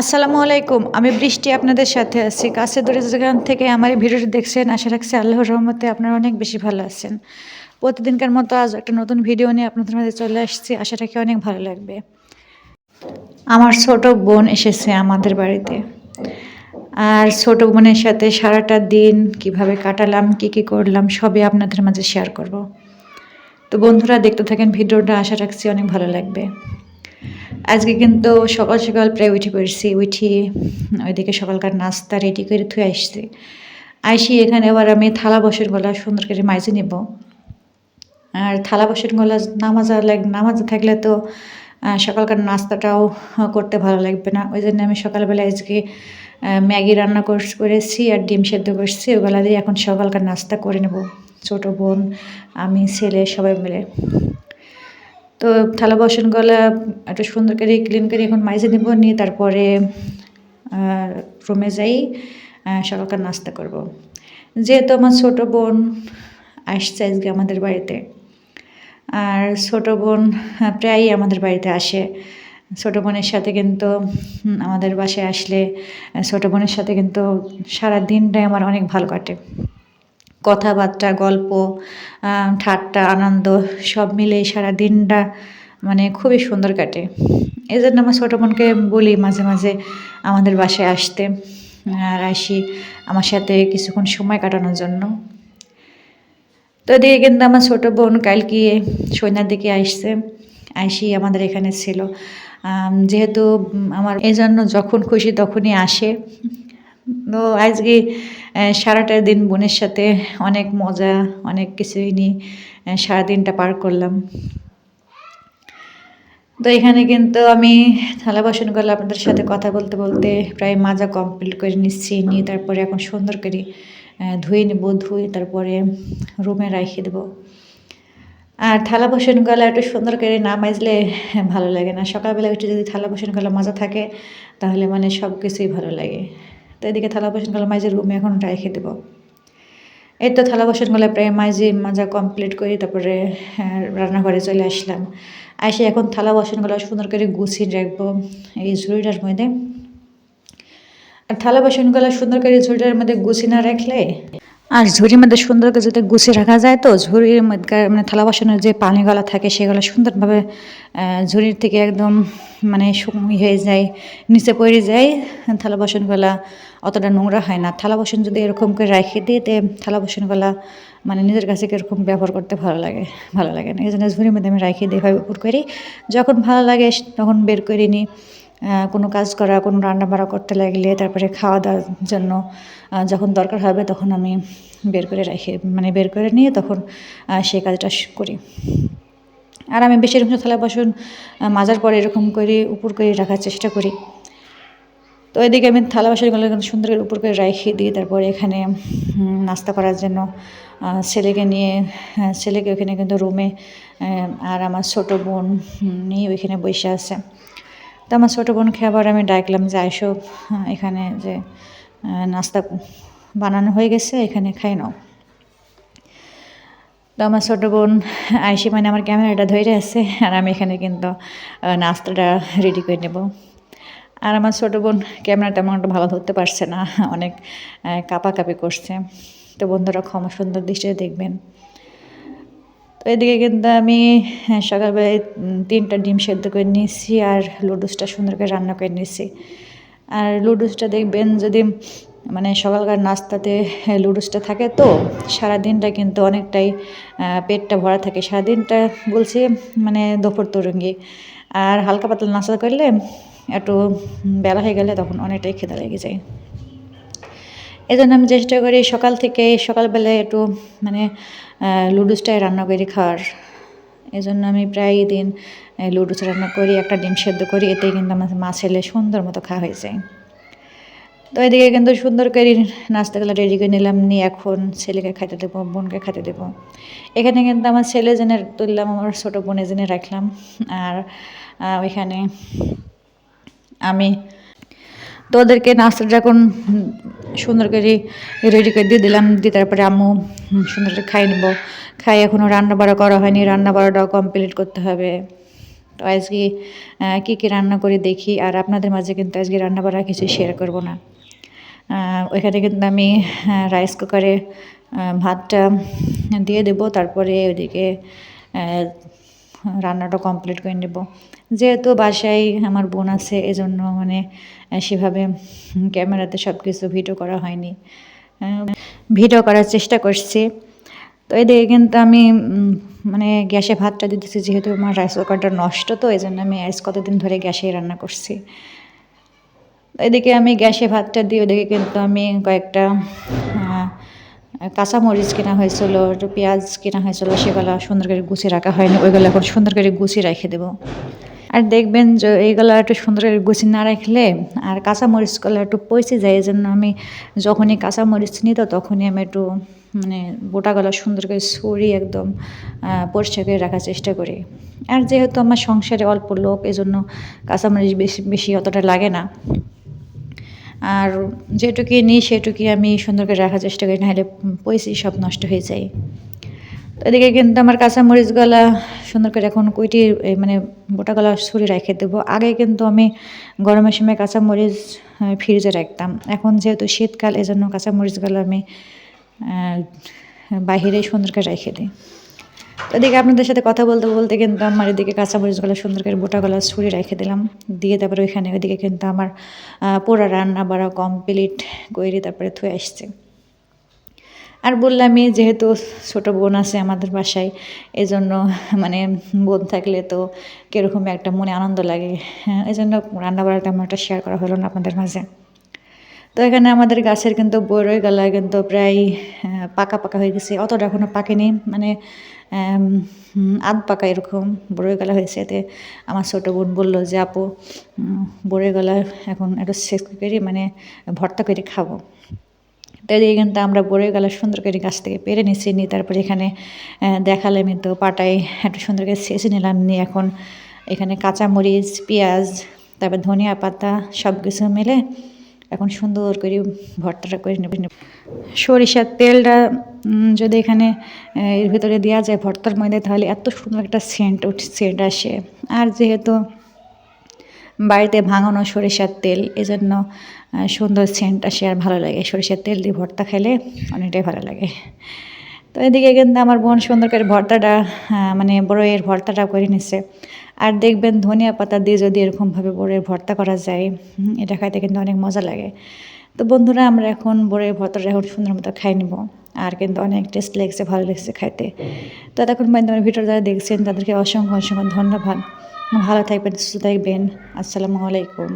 আসসালামু আলাইকুম। আমি বৃষ্টি আপনাদের সাথে আছি। কাছে দূরে যেখান থেকে আমার এই ভিডিওটি দেখছেন, আশা রাখছি আল্লাহর রহমতে আপনারা অনেক বেশি ভালো আছেন। প্রতিদিনকার মতো আজ একটা নতুন ভিডিও নিয়ে আপনাদের মাঝে চলে আসছি। আশা রাখি অনেক ভালো লাগবে। আমার ছোট বোন এসেছে আমাদের বাড়িতে। আর ছোট বোনের সাথে সারাটা দিন কীভাবে কাটালাম, কি কি করলাম, সবই আপনাদের মাঝে শেয়ার করব। তো বন্ধুরা দেখতে থাকেন ভিডিওটা, আশা রাখছি অনেক ভালো লাগবে। আজকে কিন্তু সকাল সকাল প্রায় উঠে পড়ছি, উঠি ওইদিকে সকালকার নাস্তা রেডি করে থুয়ে আসছি। আইসি এখানে আবার আমি থালা বসের গলা সুন্দর করে মাইজে নেব। আর থালা বসের গলা নামাজা লাগ, নামাজে থাকলে তো সকালকার নাস্তাটাও করতে ভালো লাগবে না। ওই জন্য আমি সকালবেলা আজকে ম্যাগি রান্না কর- করেছি আর ডিম সেদ্ধ করছি। ওগুলা দিয়ে এখন সকালকার নাস্তা করে নেব। ছোটো বোন, আমি, ছেলে সবাই মিলে। তো থালা বাসন গলা একটু সুন্দর করে ক্লিন করে এখন মাইজে নেব নিয়ে তারপরে রুমে যাই সকালকার নাস্তা করব। যেহেতু আমার ছোটো বোন আসছে আজকে আমাদের বাড়িতে, আর ছোটো বোন প্রায়ই আমাদের বাড়িতে আসে ছোটো বোনের সাথে কিন্তু আমাদের বাসায় আসলে, ছোটো বোনের সাথে কিন্তু সারা দিনটাই আমার অনেক ভালো কাটে কথাবার্তা, গল্প ঠাট্টা, আনন্দ, সব মিলে সারা দিনটা মানে খুবই সুন্দর কাটে। এই জন্য আমার ছোটো বোনকে বলি মাঝে মাঝে আমাদের বাসায় আসতে, আর আসি আমার সাথে কিছুক্ষণ সময় কাটানোর জন্য। তো এদিকে কিন্তু আমার ছোটো বোন কালকে সৈন্যার দিকে আসছে আইসি আমাদের এখানে ছিল। যেহেতু আমার এই জন্য যখন খুশি তখনই আসে। তো আজকে সারাটা দিন বোনের সাথে অনেক মজা, অনেক কিছুই নিয়ে সারাদিনটা পার করলাম। তো এখানে কিন্তু আমি থালা বাসন করলে আপনাদের সাথে কথা বলতে বলতে প্রায় মাজা কমপ্লিট করে নিচ্ছি, নিয়ে তারপরে এখন সুন্দর করে ধুয়ে নেব, ধুয়ে তারপরে রুমে রেখে দেবো। আর থালা বাসন গলা একটু সুন্দর করে না মাজলে ভালো লাগে না। সকালবেলা উঠে যদি থালা বাসন গলা মাজা থাকে, তাহলে মানে সব কিছুই ভালো লাগে। তো এদিকে থালা বাসন গলা মাঝে রুমে এখন রেখে দেবো। এই তো থালা বাসন গলা প্রায় মাঝে মাজা কমপ্লিট করে তারপরে হ্যাঁ, রান্নাঘরে চলে আসলাম। এসে এখন থালা বাসনগুলো সুন্দর করে গুছিয়ে রাখব এই ঝুড়িটার মধ্যে। আর থালা বাসনগুলো সুন্দর করে ঝুড়িটার মধ্যে গুছিয়ে না রাখলে? আর ঝুড়ির মধ্যে সুন্দর করে যদি গুছিয়ে রাখা যায় তো ঝুড়ির মধ্যে মানে থালা বাসনের যে পানিগুলো থাকে সেগুলো সুন্দরভাবে ঝুড়ির থেকে একদম মানে শুকনো হয়ে যায় নিচে পড়ে যায়। থালা বাসনগুলা অতটা নোংরা হয় না। থালা বাসন যদি এরকম করে রেখে দিয়ে তে থালা বাসনগুলা মানে নিজের কাছে এরকম ব্যবহার করতে ভালো লাগে ভালো লাগে না। এই জন্য ঝুড়ির মধ্যে আমি রেখে দিই উপর করি। যখন ভালো লাগে তখন বের করে নিই কোনো কাজ করা, কোনো রান্না বাড়া করতে লাগলে তারপরে খাওয়া দাওয়ার জন্য যখন দরকার হবে তখন আমি বের করে রেখে মানে বের করে নিয়ে তখন সেই কাজটা করি। আর আমি বেশি এরকম থালা বাসন মাজার পরে এরকম করে, উপর করে, রাখার চেষ্টা করি। তো এদিকে আমি থালা বাসনগুলো কিন্তু সুন্দর করে উপর করে রেখে দিই। তারপরে এখানে নাস্তা করার জন্য ছেলেকে নিয়ে হ্যাঁ, ছেলেকে ওখানে কিন্তু রুমে আর আমার ছোটো বোন নিয়ে ওইখানে বসে আছে। তো আমার ছোটো বোনকে আবার আমি ডাকলাম যে আইসো এখানে যে নাস্তা বানানো হয়ে গেছে এখানে খাই নাও। তো আমার ছোটো বোন আইসি মানে আমার ক্যামেরাটা ধরে আছে আর আমি এখানে কিন্তু নাস্তাটা রেডি করে নেব। আর আমার ছোটো বোন ক্যামেরাটা তেমন একটা ভালো ধরতে পারছে না, অনেক কাঁপাকাঁপি করছে। তো বন্ধুরা ক্ষমা সুন্দর দৃষ্টিতে দেখবেন। তো এদিকে কিন্তু আমি সকালবেলায় তিনটা ডিম সেদ্ধ করে নিয়েছি আর লুডুসটা সুন্দর করে রান্না করে নিয়েছি। আর লুডুসটা দেখবেন যদি মানে সকালকার নাস্তাতে লুডুসটা থাকে তো, সারাদিনটা কিন্তু অনেকটাই পেটটা ভরা থাকে। সারাদিনটা বলছি মানে দুপুর তরঙ্গি। আর হালকা পাতলা নাস্তা করলে একটু বেলা হয়ে গেলে তখন অনেকটাই খেতে লেগে যায়। এই জন্য আমি চেষ্টা করি সকাল থেকে সকালবেলায় একটু মানে লুডুসটাই রান্না করি খাওয়ার। এই জন্য আমি প্রায় দিন লুডুস রান্না করি, একটা ডিম সেদ্ধ করি এতে কিন্তু আমার মাছ ছেলে সুন্দর মতো খাওয়া হয়ে যায়। তো এদিকে কিন্তু সুন্দর করে নাস্তাগুলো রেডি করে নিলাম, নিয়ে এখন ছেলেকে খাইতে দেবো, বোনকে খাইতে দেবো। এখানে কিন্তু আমার ছেলে জেনে তুললাম, আমার ছোটো বোনে জেনে রাখলাম। আর ওইখানে আমি তো ওদেরকে নাস্তাটা যখন সুন্দর করে রেডি করে দিয়ে দিলাম, দিয়ে তারপরে আম্মু সুন্দর করে খাই নেব। খাই এখনও রান্না বাড়া করা হয়নি, রান্না বাড়াটাও কমপ্লিট করতে হবে। তো আজকে কী কী রান্না করে দেখি, আর আপনাদের মাঝে কিন্তু আজকে রান্না বাড়া কিছু শেয়ার করব না। ওইখানে কিন্তু আমি রাইস কুকারে ভাতটা দিয়ে দেবো, তারপরে ওইদিকে রান্নাটা কমপ্লিট করে নেব। যেহেতু বাসায় আমার বোন আছে, এজন্য মানে সেভাবে ক্যামেরাতে সব কিছু ভিডিও করা হয়নি। ভিডিও করার চেষ্টা করছি। তো এদিকে কিন্তু আমি মানে গ্যাসে ভাতটা দিতেছি, যেহেতু আমার রাইস কুকারটা নষ্ট, তো এই জন্য আমি আজ কতদিন ধরে গ্যাসে রান্না করছি। এদিকে আমি গ্যাসে ভাতটা দিয়ে, ওদিকে কিন্তু আমি কয়েকটা কাঁচামরিচ কেনা হয়েছিল, একটু পেঁয়াজ কেনা হয়েছিল, সেগুলো সুন্দর করে গুছিয়ে রাখা হয়নি, ওইগুলো এখন সুন্দর করে গুছিয়ে রেখে দেবো। আর দেখবেন যে এইগুলো একটু সুন্দর করে গুছিয়ে না রাখলে আর কাঁচামরিচগুলো একটু পচে যায়, এই জন্য আমি যখনই কাঁচামরিচ নিই তো তখনই আমি একটু মানে গোটাগুলো সুন্দর করে ছড়িয়ে একদম পরিষ্কার করে রাখার চেষ্টা করি। আর যেহেতু আমার সংসারে অল্প লোক এজন্য কাঁচামরিচ বেশি বেশি অতটা লাগে না। আর যেটুকুই নিই সেটুকুই আমি সুন্দর করে রাখার চেষ্টা করি নাহলে পয়সি সব নষ্ট হয়ে যায়। তো এদিকে কিন্তু আমার কাঁচামরিচ গলা সুন্দর করে এখন কুইটি মানে গোটা গলা ছুরি রেখে দেবো। আগে কিন্তু আমি গরমের সময় কাঁচামরিচ আহ, ফ্রিজে রাখতাম। এখন যেহেতু শীতকাল এজন্য কাঁচামরিচগুলো আমি আহ, বাহিরেই সুন্দর করে রেখে দিই। এদিকে আপনাদের সাথে কথা বলতে বলতে কিন্তু আমার এদিকে কাঁচামরিচগুলো সুন্দর করে গোটা গলা ছুরি রেখে দিলাম। দিয়ে তারপরে ওইখানে ওইদিকে কিন্তু আমার পোড়া রান্না বাড়া কমপ্লিট করে তারপরে থুয়ে আসছে। আর বললামই যেহেতু ছোট বোন আছে আমাদের বাসায় এই জন্য মানে বোন থাকলে তো কীরকম একটা মনে আনন্দ লাগে। হ্যাঁ এই জন্য রান্না বাড়া তেমন একটা শেয়ার করা হলো না আপনাদের মাঝে। তো এখানে আমাদের গাছের কিন্তু বড়ই গালা কিন্তু প্রায় পাকা পাকা হয়ে গেছে। অতটা এখনও পাকেনি মানে আধ পাকা এরকম বড়ই গলা হয়েছে। এতে আমার ছোটো বোন বলল যে, আপু বড়ই গলা এখন একটু শেষ করে মানে ভর্তা করে খাব। তাই কিন্তু আমরা বড়ই গলা সুন্দর করে গাছ থেকে পেরে নিচ্ছি নিয়ে তারপরে এখানে দেখালাম তো পাটায় একটু সুন্দর করে ছেঁচে নিলাম। নিয়ে এখন এখানে কাঁচামরিচ, পেঁয়াজ, তারপর ধনিয়া পাতা সব কিছু মিলে এখন সুন্দর করে ভর্তাটা করে নেব সরিষার তেলটা যদি এখানে এর ভিতরে দেওয়া যায় ভর্তার মধ্যে তাহলে এত সুন্দর একটা সেন্ট সেন্ট আসে। আর যেহেতু বাড়িতে ভাঙানো সরিষার তেল, এজন্য সুন্দর সেন্ট আসে আর ভালো লাগে। সরিষার তেল দিয়ে ভর্তা খেলে অনেকটাই ভালো লাগে। তো এদিকে কিন্তু আমার বোন সুন্দর করে ভর্তাটা মানে বড়ইয়ের ভর্তাটা করে নিচ্ছে আর দেখবেন ধনিয়া পাতা দিয়ে যদি এরকমভাবে বড়ে ভর্তা করা যায় এটা খাইতে কিন্তু অনেক মজা লাগে। তো বন্ধুরা, আমরা এখন বড়ে ভর্তাটা এখন সুন্দর মতো খাই নিব। আর কিন্তু অনেক টেস্ট লেগেছে, ভালো লেগেছে খাইতে। তো এতক্ষণ পর্যন্ত আমার ভিডিও যারা দেখছেন, তাদেরকে অসংখ্য অসংখ্য ধন্যবাদ। ভালো থাকবেন, সুস্থ থাকবেন। আসসালামু আলাইকুম।